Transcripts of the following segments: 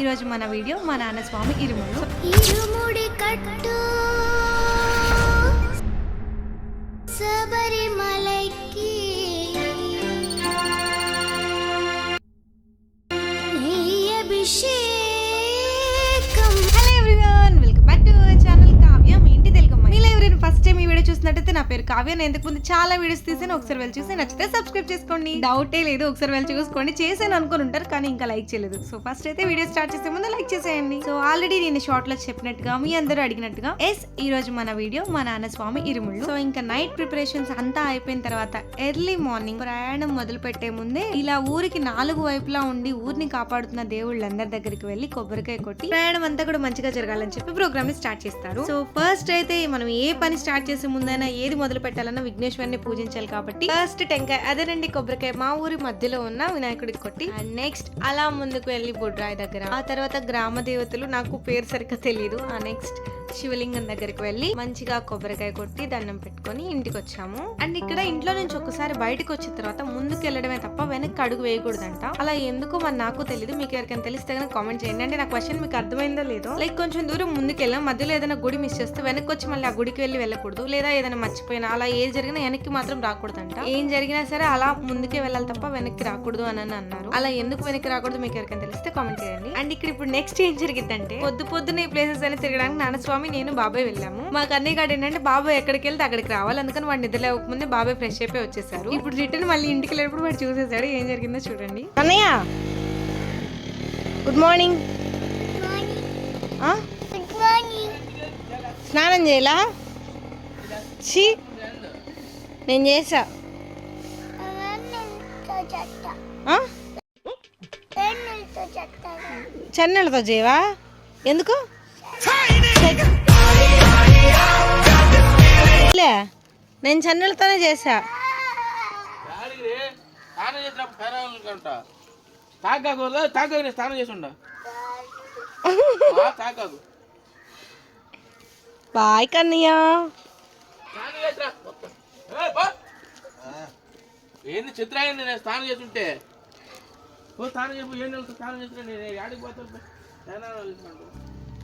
ఈ రోజు మన వీడియో మా నాన్న స్వామి ఇరుములు ఇరుముడి కట్టు. శబరిమలైకి. Hello everyone welcome back to our channel Kavya మీ ఇంటి తెలుగు మీలో ఎవరైనా ఫస్ట్ టైం ఈ వీడియో చూసినట్టయితే నా పేరు కావ్య నేను ఇంతకు ముందు చాలా వీడియోస్ తీసాను. ఒకసారి వెళ్ళి చూసి నచ్చితే సబ్స్క్రైబ్ చేసుకోండి. డౌటే లేదు ఒకసారి వెళ్ళి చూసుకోండి. చేసాను అనుకుని ఉంటారు కానీ ఇంకా లైక్ చేయలేదు. సో ఫస్ట్ అయితే వీడియో స్టార్ట్ చేసే ముందు లైక్ చేసేయండి. సో ఆల్రెడీ నేను షార్ట్లో చెప్పినట్టుగా మీ అందరూ అడిగినట్టుగా ఎస్ ఈ రోజు మన వీడియో మా నాన్న స్వామి ఇరుముళ్ళు. సో ఇంకా నైట్ ప్రిపరేషన్స్ అంతా అయిపోయిన తర్వాత ఎర్లీ మార్నింగ్ ప్రయాణం మొదలు పెట్టే ముందే ఇలా ఊరికి నాలుగు వైపులా ఉండి ఊరిని కాపాడుతున్న దేవుళ్ళందరి దగ్గరికి వెళ్ళి కొబ్బరికాయ కొట్టి ప్రయాణం అంతా కూడా మంచిగా జరగాలని చెప్పి ప్రోగ్రామ్ స్టార్ట్ చేస్తారు. సో ఫస్ట్ అయితే మనం ఏ పని స్టార్ట్ చేసే ముందైనా ఏది మొదలు పెట్టాలన్నా విఘ్నేశ్వరిని పూజించాలి కాబట్టి ఫస్ట్ టెంకాయ అదేనండి కొబ్బరికాయ మా ఊరి మధ్యలో ఉన్న వినాయకుడికి కొట్టి అండ్ నెక్స్ట్ అలా ముందుకు వెళ్ళి బుడ్రాయి దగ్గర. ఆ తర్వాత గ్రామ దేవతలు నాకు పేరు సరిగ్గా తెలియదు ఆ నెక్స్ట్ శివలింగం దగ్గరికి వెళ్ళి మంచిగా కొబ్బరికాయ కొట్టి దండం పెట్టుకొని ఇంటికి వచ్చాము అండ్ ఇక్కడ ఇంట్లో నుంచి ఒకసారి బయటకు వచ్చిన తర్వాత ముందుకు వెళ్ళడమే తప్ప వెనక్కి అడుగు వేయకూడదంట. అలా ఎందుకు మరి నాకు తెలియదు మీకు ఎవరికైనా తెలిస్తే కనుక కామెంట్ చేయండి. అంటే నా క్వశ్చన్ మీకు అర్థమైందో లేదో? లైక్ కొంచెం దూరం ముందుకు వెళ్ళాం మధ్యలో ఏదైనా గుడి మిస్ చేస్తే వెనక్కి వచ్చి మళ్ళీ ఆ గుడికి వెళ్ళి వెళ్ళకూడదు. లేదా ఏదైనా మర్చిపోయినా అలా ఏది జరిగినా వెనక్కి మాత్రం రాకూడదంట. ఏం జరిగినా సరే అలా ముందుకే వెళ్ళాలి తప్ప వెనక్కి రాకూడదు అని అని అన్నారు. అలా ఎందుకు వెనక్కి రాకూడదు? మీకు ఎవరికైనా తెలిస్తే కామెంట్ చేయండి. అండ్ ఇక్కడ ఇప్పుడు నెక్స్ట్ ఏం జరిగిందంటే పొద్దు పొద్దున ఈ ప్లేసెస్ అని తిరగడానికి నాన్న స్వామి నేను బాబాయ్ వెళ్ళాము. మా కన్నయ్య గారు ఏంటంటే బాబాయ్ ఎక్కడికి వెళ్తే అక్కడికి రావాలి. అందుకని వాడు నిద్ర లేవకముందే బాబాయ్ ఫ్రెష్ అయిపోయి వచ్చేసారు. ఇప్పుడు రిటర్న్ మళ్ళీ ఇంటికి వెళ్ళినప్పుడు వాడు చూసేసాడు ఏం జరిగిందో చూడండి. అన్నయ్య! Good morning. Good morning. స్నానం చేయలా? ఛీ! నేను చేసా. చెన్నెలతో చేయవా? ఎందుకు? నేను చెన్నెలతోనే చేసా స్నానం ఉండ. తాకాకు బాయ్ కన్నయ్య. ఏంది చిత్రాయండి నేను స్నానం చేస్తుంటే ఓ స్నానం చెప్పు ఏం స్నానం చేస్తున్నా నేను యాడికి పోతాను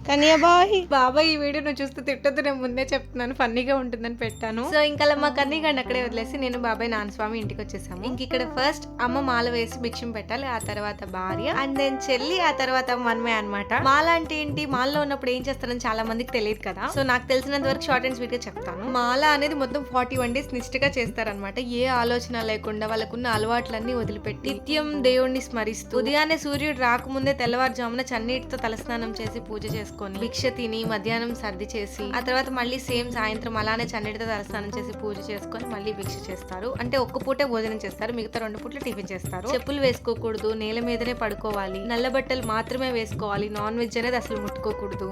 బాయ్ బాబాయ్ ఈ వీడియో నువ్వు చూస్తే తిట్టొద్దు నేను ముందే చెప్తున్నాను ఫన్నీగా ఉంటుందని పెట్టాను. సో ఇంకా మా కన్నయ్య గారిని అక్కడే వదిలేసి నేను బాబాయ్ నాన్న స్వామి ఇంటికి వచ్చేసాము. ఇంక ఇక్కడ ఫస్ట్ అమ్మ మాల వేసి భిక్షం పెట్టాలి ఆ తర్వాత భార్య. అండ్ దెన్ చెల్లి ఆ తర్వాత మనమే అన్నమాట. మాల అంటే ఏంటి? మాలలో ఉన్నప్పుడు ఏం చేస్తారని చాలా మందికి తెలియదు కదా. సో నాకు తెలిసినంత వరకు షార్ట్ అండ్ స్వీట్గా చెప్తాను. మాల అనేది మొత్తం ఫార్టీ వన్ డేస్ నిష్ఠగా చేస్తారనమాట ఏ ఆలోచన లేకుండా వాళ్ళకున్న అలవాట్లన్నీ వదిలిపెట్టి నిత్యం దేవుణ్ణి స్మరిస్తూ ఉదయాన్నే సూర్యుడు రాకముందే తెల్లవారుజామున చన్నీటితో తలస్నానం చేసి పూజ చేసుకొని భిక్ష తిని మధ్యాహ్నం సర్ది చేసి ఆ తర్వాత మళ్ళీ సేమ్ సాయంత్రం అలానే చన్నీటితో తలస్నానం చేసి పూజ చేసుకొని మళ్ళీ భిక్ష చేస్తారు. అంటే ఒక్క పూటే భోజనం చేస్తారు మిగతా రెండు పూట్లు టిఫిన్ చేస్తారు. చెప్పులు వేసుకోకూడదు నేల మీదనే పడుకోవాలి. నల్ల బట్టలు మాత్రమే వేసుకోవాలి నాన్ వెజ్ అనేది అసలు ముట్టుకోకూడదు.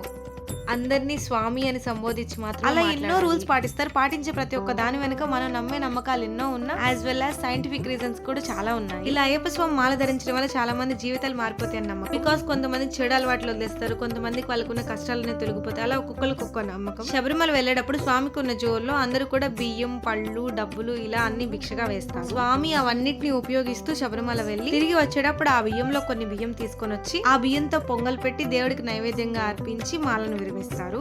అందరినీ స్వామి అని సంబోధించి మాత్రం అలా ఎన్నో రూల్స్ పాటిస్తారు. పాటించే ప్రతి ఒక్క దాని వెనుక మనం నమ్మే నమ్మకాలు ఎన్నో ఉన్నా as well as scientific reasons కూడా చాలా ఉన్నాయి. ఇలా అయ్యప్ప స్వామి మాల ధరించడం వల్ల చాలా మంది జీవితాలు మారిపోతాయి అని నమ్మకం. బికాస్ కొంతమంది చెడు అలవాట్లు వదిలేస్తారు కొంతమందికి వాళ్ళకున్న కష్టాలన్నీ తొలగిపోతాయి. అలా ఒక్కొక్కరికి ఒక్కొక్క నమ్మకం. శబరిమల వెళ్ళేటప్పుడు స్వామికి ఉన్న జోల్లో అందరూ కూడా బియ్యం పళ్ళు డబ్బులు ఇలా అన్ని భిక్షగా వేస్తారు. స్వామి అవన్నిటిని ఉపయోగిస్తూ శబరిమల వెళ్ళి తిరిగి వచ్చేటప్పుడు ఆ బియ్యంలో కొన్ని బియ్యం తీసుకొని వచ్చి ఆ బియ్యంతో పొంగల్ పెట్టి దేవుడికి నైవేద్యంగా అర్పించి మాలను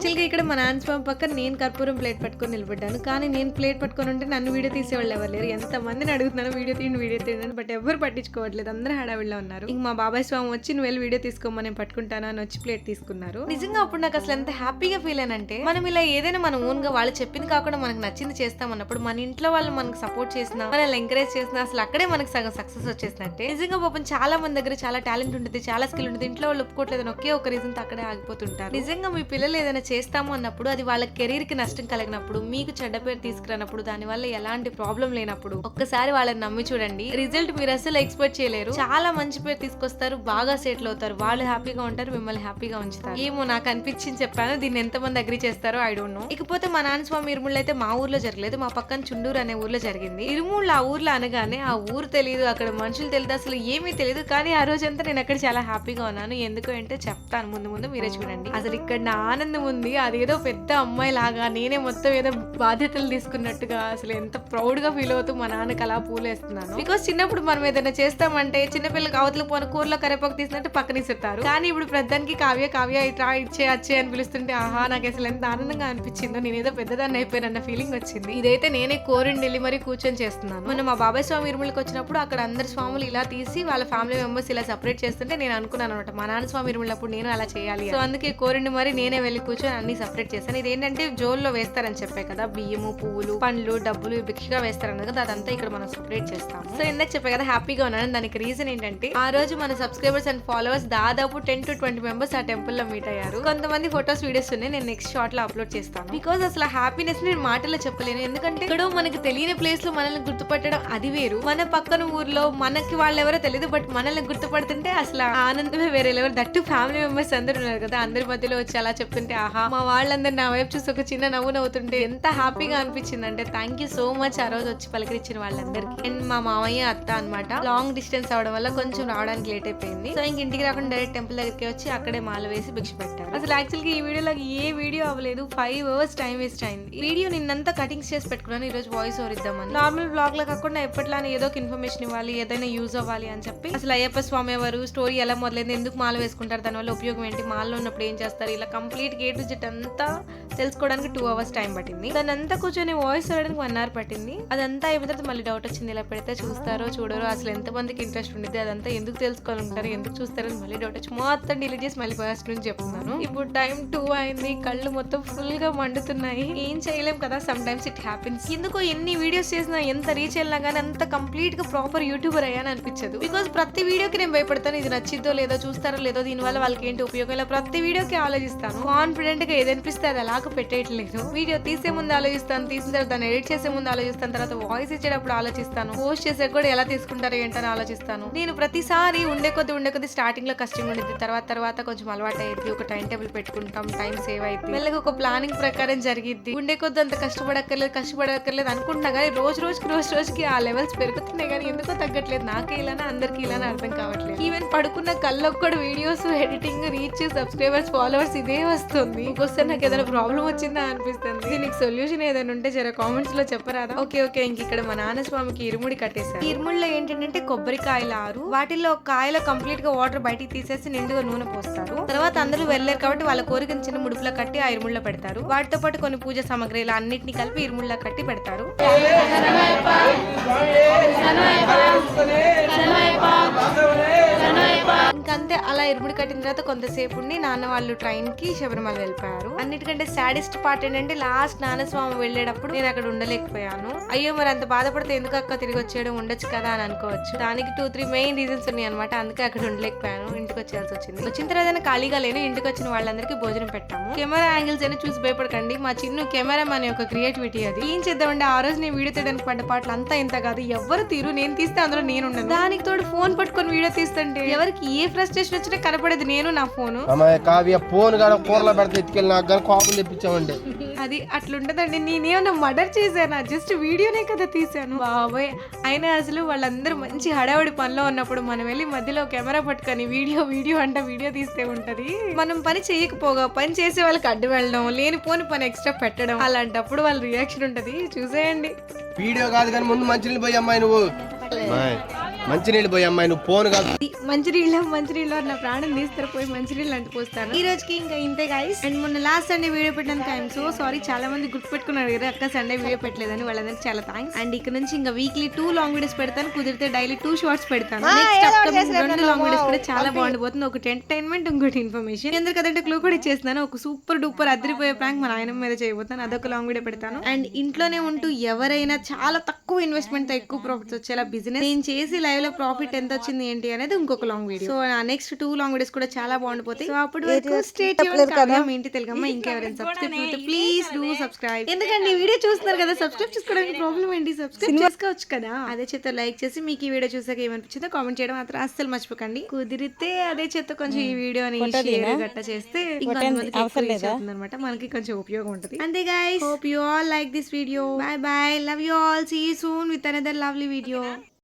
చిలుక ఇక్కడ మా నాన్న స్వామి పక్కన నేను కర్పూరం ప్లేట్ పట్టుకొని నిలబడ్డాను. కానీ నేను ప్లేట్ పట్టుకొని ఉంటే నన్ను వీడియో తీసేవాళ్ళు ఎవరు లేరు. ఎంత మందిని అడుగుతున్నాను వీడియో తీయండి వీడియో తీయండి బట్ ఎవరు పట్టించుకోవట్లేదు. అందరూ హడావిడిలో ఉన్నారు. ఇంక మా బాబాయ్ స్వామి వచ్చి నువ్వు వెళ్ళి వీడియో తీసుకోమని నేను పట్టుకుంటాను అని వచ్చి ప్లేట్ తీసుకున్నారు. నిజంగా అప్పుడు నాకు అసలు ఎంత హ్యాపీగా ఫీల్ అయినంటే మనం ఇలా ఏదైనా మన ఓన్గా వాళ్ళు చెప్పింది కాకుండా మనకు నచ్చింది చేస్తాం అన్నప్పుడు మన ఇంట్లో వాళ్ళు మనకు సపోర్ట్ చేసినా మనల్ని ఎంకరేజ్ చేసినా అసలు అక్కడే మనకు సగం సక్సెస్ వచ్చేసినట్టే. నిజంగా పాపం చాలా మంది దగ్గర చాలా టాలెంట్ ఉంటుంది చాలా స్కిల్ ఉంటుంది ఇంట్లో వాళ్ళు ఒప్పుకోవట్లేదు ఒకే ఒక రీజన్తో అక్కడే ఆగిపోతుంటారు. నిజంగా మీ పిల్లలు ఏదైనా చేస్తాము అన్నప్పుడు అది వాళ్ళ కెరీర్కి నష్టం కలిగినప్పుడు మీకు చెడ్డ పేరు తీసుకురానప్పుడు దాని వల్ల ఎలాంటి ప్రాబ్లం లేనప్పుడు ఒక్కసారి వాళ్ళని నమ్మి చూడండి. రిజల్ట్ మీరు అసలు ఎక్స్పెక్ట్ చేయలేరు. చాలా మంచి పేరు తీసుకొస్తారు బాగా సెటిల్ అవుతారు. వాళ్ళు హ్యాపీగా ఉంటారు మిమ్మల్ని హ్యాపీగా ఉంచుతారు. ఏమో నాకు అనిపించింది చెప్పాను దీన్ని ఎంతమంది అగ్రి చేస్తారో ఐ డోంట్ నో ఇకపోతే మా నాన్న స్వామి ఇరుముళ్ళు అయితే మా ఊర్లో జరగలేదు. మా పక్కన చుండూరు అనే ఊర్లో జరిగింది. ఇరుముళ్ళు ఆ ఊర్లో అనగానే ఆ ఊరు తెలియదు అక్కడ మనుషులు తెలియదు అసలు ఏమీ తెలియదు కానీ ఆ రోజంతా నేను అక్కడ చాలా హ్యాపీగా ఉన్నాను. ఎందుకు అంటే చెప్తాను ముందు ముందు మీరే చూడండి. అసలు ఇక్కడ నా ఆనందం ఉంది. అదేదో పెద్ద అమ్మాయి లాగా నేనే మొత్తం ఏదో బాధ్యతలు తీసుకున్నట్టుగా అసలు ఎంత ప్రౌడ్గా ఫీల్ అవుతూ మా నాన్నకి అలా పూలేస్తున్నాను బికాస్ చిన్నప్పుడు మనం ఏదైనా చేస్తామంటే చిన్నపిల్లలకి అవతల పోన కూరలో కరేపాకు తీసినట్టు పక్కన ఇస్తారు కానీ ఇప్పుడు ప్రధానికి కావ్య కావ్య ఇట్రా ఇచ్చే అచ్చే అని పిలుస్తుంటే ఆహా నాకు అసలు ఎంత ఆనందంగా అనిపించిందో నేనేదో పెద్దదాన్ని అయిపోయానన్న ఫీలింగ్ వచ్చింది. ఇదైతే నేనే కోరిని వెళ్ళి మరీ కూర్చొని చేస్తున్నాను. మొన్న మా బాబాయ్ స్వామి ఇరుములకి వచ్చినప్పుడు అక్కడ అందరు స్వాములు ఇలా తీసి వాళ్ళ ఫ్యామిలీ మెంబర్స్ ఇలా సపరేట్ చేస్తుంటే నేను అనుకున్నాను అనమాట మా నాన్న స్వామి ఇరుములప్పుడు నేను అలా చేయాలి సో అందుకే కోరిండి మరి నేనే వెళ్ళి కూర్చొని అన్ని సెపరేట్ చేశాను ఏంటంటే జోల్లో వేస్తారని చెప్పే కదా బియ్యము పువ్వులు పండ్లు డబ్బులు భిక్షగా వేస్తారన్నది కదా అదంతా ఇక్కడ మనం సపరేట్ చేస్తాము. సో ఇందాక చెప్పే కదా హ్యాపీగా ఉన్నాను. దానికి రీజన్ ఏంటంటే ఆ రోజు మన సబ్స్క్రైబర్స్ అండ్ ఫాలోవర్స్ దాదాపు టెన్ టు ట్వంటీ మెంబర్స్ ఆ టెంపుల్లో మీట్ అయ్యారు. కొంతమంది ఫొటోస్ వీడియోస్ ఉన్నాయి. నేను నెక్స్ట్ షార్ట్లో అప్లోడ్ చేస్తాను. బికాస్ అసలు హ్యాపీనెస్ నేను మాటల్లో చెప్పలేను. ఎందుకంటే ఇక్కడ మనకి తెలియని ప్లేస్లో మనల్ని గుర్తుపట్టడం అది వేరు. మన పక్కన ఊర్లో మనకి వాళ్ళు ఎవరో తెలియదు బట్ మనల్ని గుర్తుపడుతుంటే అసలు ఆనందమే వేరే లెవెల్ దట్టు ఫ్యామిలీ మెంబర్స్ అందరూ ఉన్నారు కదా అందరి మధ్యలో వచ్చి అలా చెప్తుంటే ఆహా మా వాళ్ళందరూ నా వైపు చూసి ఒక చిన్న నవ్వు నవ్వుతుంటే ఎంత హ్యాపీగా అనిపించింది అంటే థ్యాంక్ యూ సో మచ్ ఆ రోజు వచ్చి పలకరించిన వాళ్ళందరికీ. అండ్ మా మామయ్య అత్త అన్నమాట లాంగ్ డిస్టెన్స్ అవడం వల్ల కొంచెం రావడానికి లేట్ అయిపోయింది. సో ఇంక ఇంటికి రాకుండా డైరెక్ట్ టెంపుల్ దగ్గరికి వచ్చి అక్కడే మాల వేసి భిక్ష పెట్టారు. అసలు యాక్చువల్గా ఈ వీడియోలో ఏ వీడియో అవ్వలేదు. ఫైవ్ అవర్స్ టైం వేస్ట్ అయింది. ఈ వీడియో నిన్నంతా కటింగ్స్ చేసి పెట్టుకున్నాను ఈ రోజు వాయిస్ ఓవర్ ఇద్దామని. నార్మల్ బ్లాగ్లో కాకుండా ఎప్పట్లానే ఏదో ఒక ఇన్ఫర్మేషన్ ఇవ్వాలి ఏదైనా యూజ్ అవ్వాలి అని చెప్పి అసలు అయ్యప్ప స్వామి ఎవరు స్టోరీ ఎలా మొదలైంది ఎందుకు మాల వేసుకుంటారు దానివల్ల ఉపయోగం ఏంటి మాల్లో ఉన్నప్పుడు ఏం చేస్తారు ఇలా కంప్లీట్ గేట్ టు జెట్ అంతా తెలుసుకోవడానికి టూ అవర్స్ టైం పట్టింది. దాని అంతా కూర్చొని వాయిస్ చూడడానికి వన్ అవర్ పట్టింది. అదంతా అయిపోయిన తర్వాత మళ్ళీ డౌట్ వచ్చింది ఇలా పెడితే చూస్తారో చూడరో అసలు ఎంతమందికి ఇంట్రెస్ట్ ఉండేది అదంతా ఎందుకు తెలుసుకోవాలంటారు ఎందుకు చూస్తారని మళ్ళీ డౌట్ వచ్చి మొత్తం డిలీట్ చేసి మళ్ళీ ఫస్ట్ నుంచి చెప్తున్నాను. ఇప్పుడు టైం టూ అయింది కళ్ళు మొత్తం ఫుల్గా మండుతున్నాయి. ఏం చేయలేం కదా సమ్ టైమ్స్ ఇట్ హ్యాపెన్స్ ఎందుకో ఎన్ని వీడియోస్ చేసినా ఎంత రీచ్ వెళ్ళినా కానీ అంత కంప్లీట్గా ప్రాపర్ యూట్యూబర్ అయ్యాను అనిపించదు. బికాస్ ప్రతి వీడియోకి నేను భయపడతాను ఇది నచ్చిద్దో లేదో చూస్తారో లేదో దీనివల్ల వాళ్ళకి ఏంటి ఉపయోగం? ఇలా ప్రతి వీడియోకి ఆలోచిస్తాను. కాన్ఫిడెంట్గా ఏది అనిపిస్తే అది అలాగ పెట్టేయట్లేదు. వీడియో తీసే ముందు ఆలోచిస్తాను తీసిన తర్వాత దాన్ని ఎడిట్ చేసే ముందు ఆలోచిస్తాను తర్వాత వాయిస్ ఇచ్చేటప్పుడు ఆలోచిస్తాను పోస్ట్ చేసే కూడా ఎలా తీసుకుంటారో ఏంటని ఆలోచిస్తాను. నేను ప్రతిసారి ఉండే కొద్ది ఉండే కొద్ది స్టార్టింగ్లో కష్టంగా ఉండేది తర్వాత తర్వాత కొంచెం అలవాటు అయ్యింది ఒక టైం టేబుల్ పెట్టుకుంటాం టైం సేవ్ అయింది మెల్లగా ఒక ప్లానింగ్ ప్రకారం జరిగిద్ది. ఉండే కొద్ది అంత కష్టపడక్కర్లేదు కష్టపడక్కర్లేదు అనుకుంటున్నా కానీ రోజు రోజుకి రోజు రోజుకి ఆ లెవెల్స్ పెరుగుతున్నాయి కానీ ఎందుకో తగ్గట్లేదు. నాకే ఇలానే అందరికి ఇలానే అర్థం కావట్లేదు. ఈవెన్ పడుకున్న కళ్ళొక్కడు videos editing reach subscribers followers ఇదే వస్తుంది. ఇంకొస్తే నాకు ఏదైనా ప్రాబ్లం వచ్చిందా అనిపిస్తుంది. దీనికి సొల్యూషన్ ఏదైనా ఉంటే జర కామెంట్స్లో చెప్పరాదా? ఓకే ఓకే ఇంక ఇక్కడ మా నాన్న స్వామికి ఇరుముడి కట్టేశారు. ఇరుముడిలో ఏంటంటే కొబ్బరికాయలు ఆరు. వాటిల్లో ఒక కాయలో కంప్లీట్గా వాటర్ బయటికి తీసేసి నిండుగా నూనె పోస్తారు. తర్వాత అందరూ వెళ్ళారు కాబట్టి వాళ్ళ కోరికను చిన్న ముడుపులో కట్టి ఆ ఇరుముడిలో పెడతారు. వాటితో పాటు కొన్ని పూజ సామాగ్రిలు అన్నిటిని కలిపి ఇరుముడిలో కట్టి పెడతారు. ఇంకంతే అలా ఇరుముడి కట్టిన తర్వాత కొంతసేపు ఉండి నాన్న వాళ్ళు ట్రైన్కి శబరిమల వెళ్ళిపోయారు. అన్నిటికంటే సాడెస్ట్ పార్ట్ ఏంటంటే లాస్ట్ నాన్నస్వామి వెళ్ళేటప్పుడు నేను అక్కడ ఉండలేకపోయాను. అయ్యో మరి అంత బాధపడితే ఎందుకు అక్క తిరిగి వచ్చేయడం ఉండొచ్చు కదా అని అనుకోవచ్చు. దానికి టూ త్రీ మెయిన్ రీజన్స్ ఉన్నాయి అనమాట అందుకే అక్కడ ఉండలేకపోయాను ఇంటికి వచ్చేయాల్సి వచ్చింది. వచ్చిన తర్వాత ఖాళీగా లేను ఇంటికి వచ్చిన వాళ్ళందరికీ భోజనం పెట్టాము. కెమెరా యాంగిల్స్ అని చూసి భయపడకండి. మా చిన్న కెమెరా మన యొక్క క్రియేటివిటీ అది. ఏం చేద్దామంటే ఆ రోజు నేను వీడియో తీయడానికి పడ్డ పాటలు అంతా ఇంత కాదు. ఎవరు తీరు? నేను తీస్తే అందులో నేను ఉండను. దానికి తోడు ఫోన్ పట్టుకొని వీడియో తీస్తుంటే ఎవరికి ఏ ఫ్రస్ట్రేషన్ వచ్చినా కనపడేది నేను నా ఫోను. అమ్మాయి కావ్య ఫోన్ కాడ కూరలో పెడితే ఎత్తుకెళ్ళి నాకు కానీ కోపం తెప్పించామండి. అది అట్లుంటదండి నేనేమన్నా మర్డర్ చేశానా? జస్ట్ వీడియోనే కదా తీశాను. బాబోయ్. అయినా అసలు వాళ్ళందరూ మంచి హడావుడి పనిలో ఉన్నప్పుడు మనం వెళ్ళి మధ్యలో కెమెరా పట్టుకొని వీడియో వీడియో అంట వీడియో తీస్తే ఉంటది. మనం పని చేయకపోగా పని చేసే వాళ్ళకి అడ్డు వెళ్ళడం లేనిపోని పని ఎక్స్ట్రా పెట్టడం అలాంటప్పుడు వాళ్ళ రియాక్షన్ ఉంటది. చూసేయండి. వీడియో కాదు కానీ ముందు మంచినీళ్ళు పోయి అమ్మాయి నువ్వు. మంచినీళ్ళు పోయి అమ్మాయి నువ్వు ఫోన్ కాదు. మంచినీళ్ళ మంచినీళ్ళు నా ప్రాణం తీస్తారు పోయి మంచినీళ్ళు అంటూ పోస్తాను ఈ రోజుకి ఇంకా ఇంతే గైస్ అండ్ మొన్న లాస్ట్ సండే వీడియో పెట్టినందుకు ఐఎమ్ సో సారీ చాలా మంది గుర్తుపెట్టుకున్నారు కదా అక్క సండే వీడియో పెట్టలేదని. వాళ్ళందరికీ చాలా థ్యాంక్స్ అండ్ ఇక్కడ నుంచి ఇంకా వీక్లీ టూ లాంగ్ వీడియోస్ పెడతాను. కుదిరితే డైలీ టూ షార్ట్స్ పెడతాను. నెక్స్ట్ రెండు లాంగ్ వీడియోస్ కూడా చాలా బాగుండిపోతుంది. ఒకటి ఎంటర్టైన్మెంట్ ఇంకోటి ఇన్ఫర్మేషన్ ఎందుకు కదంటే క్లూ కూడా ఇచ్చేస్తున్నాను. ఒక సూపర్ డూపర్ అదిరిపోయే ప్రాంక్ మా నాయనమ్మ మీద చేయబోతాను అదొక లాంగ్ వీడియో పెడతాను. అండ్ ఇంట్లోనే ఉంటూ ఎవరైనా చాలా తక్కువ ఇన్వెస్ట్మెంట్తో ఎక్కువ ప్రాఫిట్స్ వచ్చేలా బిజినెస్ నేను చేసి లైవ్లో ప్రాఫిట్ ఎంత వచ్చింది ఏంటి అనేది ఇంకొక లాంగ్ వీడియో సో నా నెక్స్ట్ టూ లాంగ్ వీడియోస్ కూడా చాలా బాగుండిపోతాయి. సో అప్పుడు వరకు స్టేట్ మీ ఇంటి తెలుగమ్మ ఇంకెవరైనా సబ్స్క్రైబ్ ప్లీజ్ డూ సబ్స్క్రైబ్ ఎందుకంటే ఈ వీడియో చూస్తున్నారు కదా సబ్స్క్రైబ్ చేసుకోవడానికి ప్రాబ్లం ఏంటి? సబ్స్క్రైబ్ చేసుకోవచ్చు కదా? అదే చేత లైక్ చేసి మీకు ఈ వీడియో చూసాక ఏమనిపించిందో కామెంట్ చేయడం మాత్రం అస్సలు మర్చిపోకండి. కుదిరితే అదే చేత కొంచెం ఈ వీడియోని షేర్ గట్ట చేస్తే అనమాట మనకి కొంచెం ఉపయోగం ఉంటుంది. అంతే guys hope you all like this video bye bye love you all see soon with another lovely video